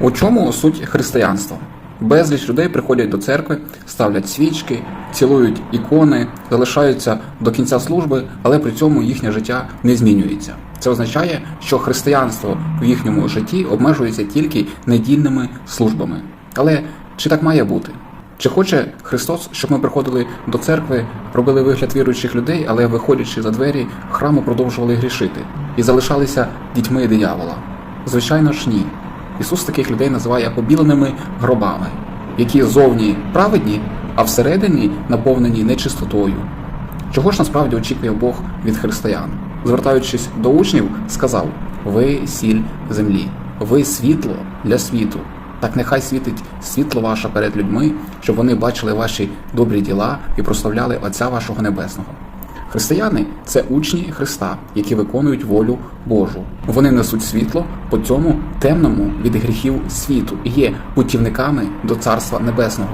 У чому суть християнства? Безліч людей приходять до церкви, ставлять свічки, цілують ікони, залишаються до кінця служби, але при цьому їхнє життя не змінюється. Це означає, що християнство в їхньому житті обмежується тільки недільними службами. Але чи так має бути? Чи хоче Христос, щоб ми приходили до церкви, робили вигляд віруючих людей, але виходячи за двері храму, продовжували грішити і залишалися дітьми диявола? Звичайно ж ні. Ісус таких людей називає побіленими гробами, які зовні праведні, а всередині наповнені нечистотою. Чого ж насправді очікує Бог від християн? Звертаючись до учнів, сказав: Ви сіль землі, ви світло для світу. Так нехай світить світло ваше перед людьми, щоб вони бачили ваші добрі діла і прославляли Отця вашого Небесного. Християни це учні Христа, які виконують волю Божу. Вони несуть світло по цьому темному від гріхів світу і є путівниками до Царства Небесного.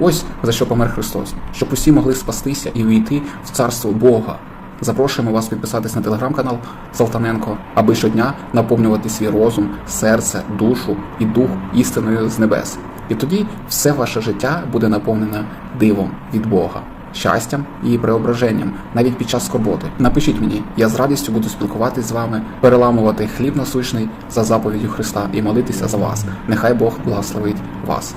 Ось за що помер Христос, щоб усі могли спастися і увійти в царство Бога. Запрошуємо вас підписатись на телеграм-канал Салтаненко, аби щодня наповнювати свій розум, серце, душу і дух істиною з небес. І тоді все ваше життя буде наповнене дивом від Бога, щастям і преображенням, навіть під час скорботи. Напишіть мені, я з радістю буду спілкуватись з вами, переламувати хліб насущний за заповіддю Христа і молитися за вас. Нехай Бог благословить вас.